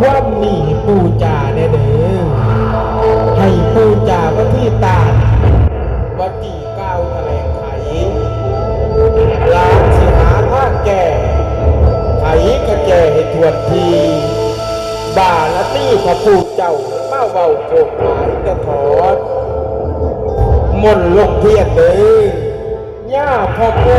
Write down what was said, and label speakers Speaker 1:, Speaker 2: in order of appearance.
Speaker 1: ความนีปูจาแน่เด้อให้ปูจาว่าที่ตาดว่าตีก้าวแถลงไขลางสิหาท่าแก่ไขกระแก่ให้ทวนทีบาละนี่พระปูเจ้าป้าเบาโกรธหายกระถอดมนลงเทียนเลยย่าพ่อปู